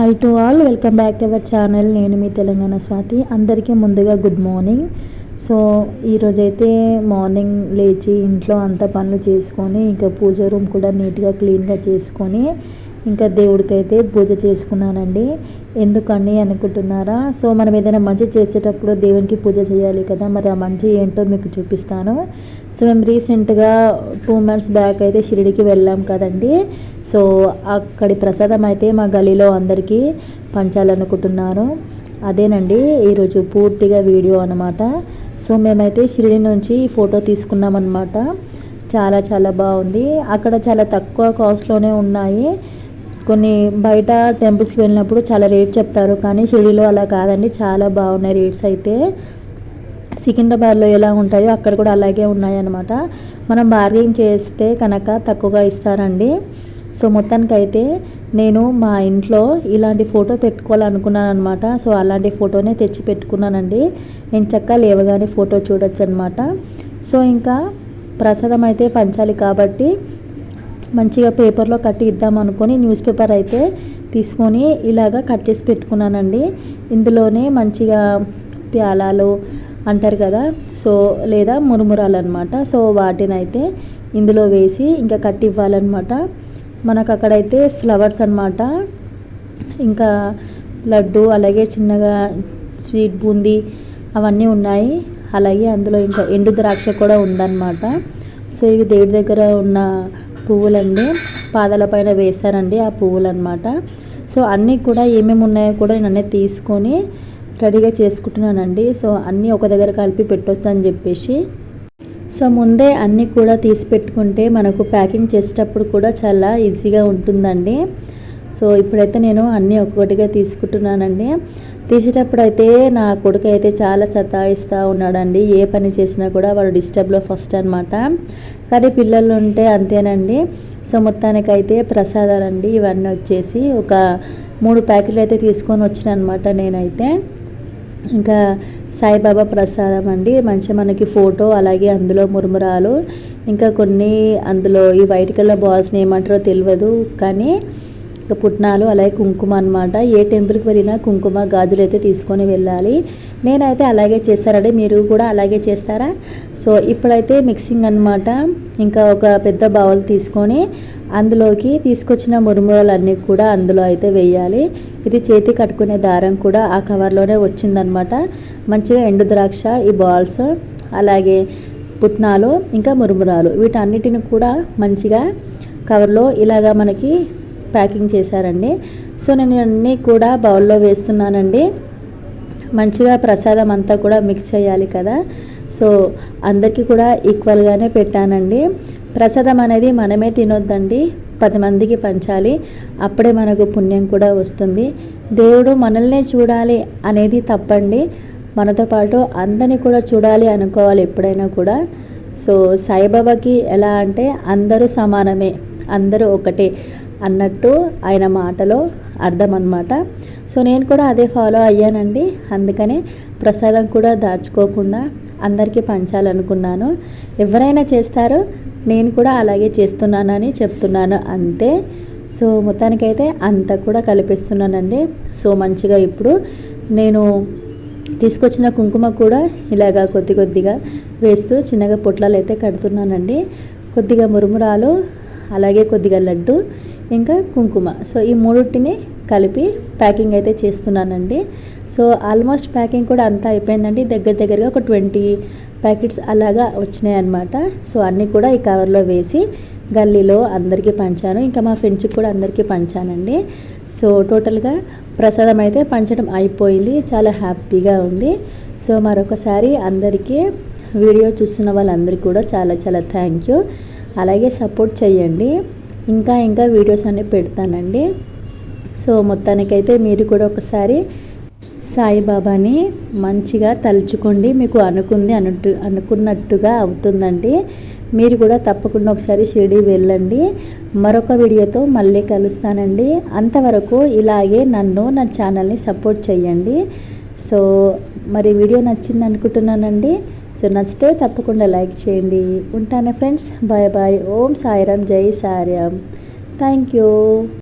Hi to all welcome back to our channel నేను మీ తెలంగాణ స్వాతి. అందరికీ ముందుగా గుడ్ మార్నింగ్ సో ఈరోజైతే మార్నింగ్ లేచి ఇంట్లో అంత పనులు చేసుకొని ఇంకా పూజ రూమ్ కూడా నీట్గా క్లీన్గా చేసుకొని ఇంకా దేవుడికైతే పూజ చేసుకున్నానండి. ఎందుకని అనుకుంటున్నారా? సో మనం ఏదైనా మంచి చేసేటప్పుడు దేవునికి పూజ చేయాలి కదా మరి ఆ మంచి ఏంటో మీకు చూపిస్తాను. సో మేము రీసెంట్గా టూ మంత్స్ బ్యాక్ అయితే షిరిడికి వెళ్ళాం కదండి. సో అక్కడి ప్రసాదం అయితే మా గలీలో అందరికీ పంచాలనుకుంటున్నాను అదేనండి ఈరోజు పూర్తిగా వీడియో అనమాట సో మేమైతే షిరిడి నుంచి ఫోటో తీసుకున్నాం అనమాట చాలా చాలా బాగుంది. అక్కడ చాలా తక్కువ కాస్ట్లోనే ఉన్నాయి. కొన్ని బయట టెంపుల్స్కి వెళ్ళినప్పుడు చాలా రేట్ చెప్తారు కానీ షిరిడిలో అలా కాదండి. చాలా బాగున్నాయి రేట్స్ అయితే. సికింద్రాబాద్లో ఎలా ఉంటాయో అక్కడ కూడా అలాగే ఉన్నాయన్నమాట. మనం బార్గెన్ చేస్తే కనుక తక్కువగా ఇస్తారండి. సో మొత్తానికి అయితే నేను మా ఇంట్లో ఇలాంటి ఫోటో పెట్టుకోవాలనుకున్నాను అనమాట సో అలాంటి ఫోటోనే తెచ్చి పెట్టుకున్నానండి. నేను చక్క లేవగానే ఫోటో చూడొచ్చు అనమాట సో ఇంకా ప్రసాదం అయితే పంచాలి కాబట్టి మంచిగా పేపర్లో కట్టి ఇద్దాం అనుకొని న్యూస్ పేపర్ అయితే తీసుకొని ఇలాగా కట్ చేసి పెట్టుకున్నానండి. ఇందులోనే మంచిగా ప్యాలాలు అంటారు కదా సో లేదా మురుమురాలు అనమాట సో వాటిని అయితే ఇందులో వేసి ఇంకా కట్టి ఇవ్వాలన్నమాట. మనకు అక్కడైతే ఫ్లవర్స్ అనమాట ఇంకా లడ్డు అలాగే చిన్నగా స్వీట్ బూందీ అవన్నీ ఉన్నాయి. అలాగే అందులో ఇంకా ఎండు ద్రాక్ష కూడా ఉందన్నమాట. సో ఇవి దేవుడి దగ్గర ఉన్న పువ్వులండి. పాదాల పైన వేశారండి ఆ పువ్వులు అనమాట సో అన్నీ కూడా ఏమేమి ఉన్నాయో కూడా నేను అన్నీ తీసుకొని రెడీగా చేసుకుంటున్నానండి. సో అన్నీ ఒక దగ్గర కలిపి పెట్టొచ్చు అని చెప్పేసి. సో ముందే అన్నీ కూడా తీసి పెట్టుకుంటే మనకు ప్యాకింగ్ చేసేటప్పుడు కూడా చాలా ఈజీగా ఉంటుందండి. సో ఇప్పుడైతే నేను అన్నీ ఒక్కొక్కటిగా తీసుకుంటున్నానండి. తీసేటప్పుడు అయితే నా కొడుకు అయితే చాలా సతాయిస్తూ ఉన్నాడండి. ఏ పని చేసినా కూడా వాడు డిస్టర్బ్లో ఫస్ట్ అనమాట కానీ పిల్లలు ఉంటే అంతేనండి. సో మొత్తానికైతే ప్రసాదాలండి. ఇవన్నీ వచ్చేసి ఒక మూడు ప్యాకెట్లు అయితే తీసుకొని వచ్చిన అనమాట నేనైతే. ఇంకా సాయిబాబా ప్రసాదం అండి. మంచిగా మనకి ఫోటో అలాగే అందులో మురుమురాలు ఇంకా కొన్ని అందులో ఈ వైట్ కలర్ బాల్స్ని ఏమంటారో తెలియదు కానీ పుట్నాలు అలాగే కుంకుమ అనమాట ఏ టెంపుల్కి వెళ్ళినా కుంకుమ గాజులు అయితే తీసుకొని వెళ్ళాలి. నేనైతే అలాగే చేస్తారండి మీరు కూడా అలాగే చేస్తారా? సో ఇప్పుడైతే మిక్సింగ్ అనమాట ఇంకా ఒక పెద్ద బౌల్ తీసుకొని అందులోకి తీసుకొచ్చిన మురుమురలు అన్నీ కూడా అందులో అయితే వేయాలి. ఇది చేతి కట్టుకునే దారం కూడా ఆ కవర్లోనే వచ్చిందనమాట మంచిగా ఎండు ద్రాక్ష ఈ బాల్స్ అలాగే పుట్నాలు ఇంకా మురుమురాలు వీటన్నిటిని కూడా మంచిగా కవర్లో ఇలాగా మనకి ప్యాకింగ్ చేశారండి. సో నేను అన్నీ కూడా బౌల్లో వేస్తున్నానండి. మంచిగా ప్రసాదం అంతా కూడా మిక్స్ చేయాలి కదా. సో అందరికీ కూడా ఈక్వల్గానే పెట్టానండి. ప్రసాదం అనేది మనమే తినొద్దండి. పది మందికి పంచాలి. అప్పుడే మనకు పుణ్యం కూడా వస్తుంది. దేవుడు మనల్నే చూడాలి అనేది తప్పండి. మనతో పాటు అందరినీ కూడా చూడాలి అనుకోవాలి ఎప్పుడైనా కూడా. సో సాయిబాబాకి ఎలా అంటే అందరూ సమానమే. అందరూ ఒకటే. అన్నట్టు ఆయన మాటలో అర్థం అనమాట సో నేను కూడా అదే ఫాలో అయ్యానండి. అందుకనే ప్రసాదం కూడా దాచుకోకుండా అందరికీ పంచాలనుకున్నాను. ఎవరైనా చేస్తారో నేను కూడా అలాగే చేస్తున్నానని చెప్తున్నాను అంతే. సో మొత్తానికైతే అంతా కూడా కలిపిస్తున్నానండి. సో మంచిగా ఇప్పుడు నేను తీసుకొచ్చిన కుంకుమ కూడా ఇలాగా కొద్ది కొద్దిగా వేస్తూ చిన్నగా పొట్లాలు అయితే కడుతున్నానండి. కొద్దిగా మురుమురాలు అలాగే కొద్దిగా లడ్డు ఇంకా కుంకుమ. సో ఈ మూడుటిని కలిపి ప్యాకింగ్ అయితే చేస్తున్నానండి. సో ఆల్మోస్ట్ ప్యాకింగ్ కూడా అంతా అయిపోయిందండి. దగ్గర దగ్గరగా ఒక ట్వంటీ ప్యాకెట్స్ అలాగా వచ్చినాయి అనమాట సో అన్నీ కూడా ఈ కవర్లో వేసి గల్లీలో అందరికీ పంచాను. ఇంకా మా ఫ్రెండ్స్కి కూడా అందరికీ పంచానండి. సో టోటల్గా ప్రసాదం అయితే పంచడం అయిపోయింది. చాలా హ్యాపీగా ఉంది. సో మరొకసారి అందరికీ వీడియో చూస్తున్న వాళ్ళందరికీ కూడా చాలా చాలా థ్యాంక్ యూ. అలాగే సపోర్ట్ చేయండి. ఇంకా ఇంకా వీడియోస్ అనేవి పెడతానండి. సో మొత్తానికైతే మీరు కూడా ఒకసారి సాయిబాబాని మంచిగా తలుచుకోండి మీకు అనుకుంది అన్నట్టు అనుకున్నట్టుగా అవుతుందండి. మీరు కూడా తప్పకుండా ఒకసారి షిరిడి వెళ్ళండి. మరొక వీడియోతో మళ్ళీ కలుస్తానండి. అంతవరకు ఇలాగే నన్ను నా ఛానల్ని సపోర్ట్ చేయండి సో మరి వీడియో నచ్చింది అనుకుంటున్నానండి సో నచ్చితే తప్పకుండా లైక్ చేయండి. ఉంటాను friends. Bye bye. Om Sairam. జై సాయిరామ్. Thank you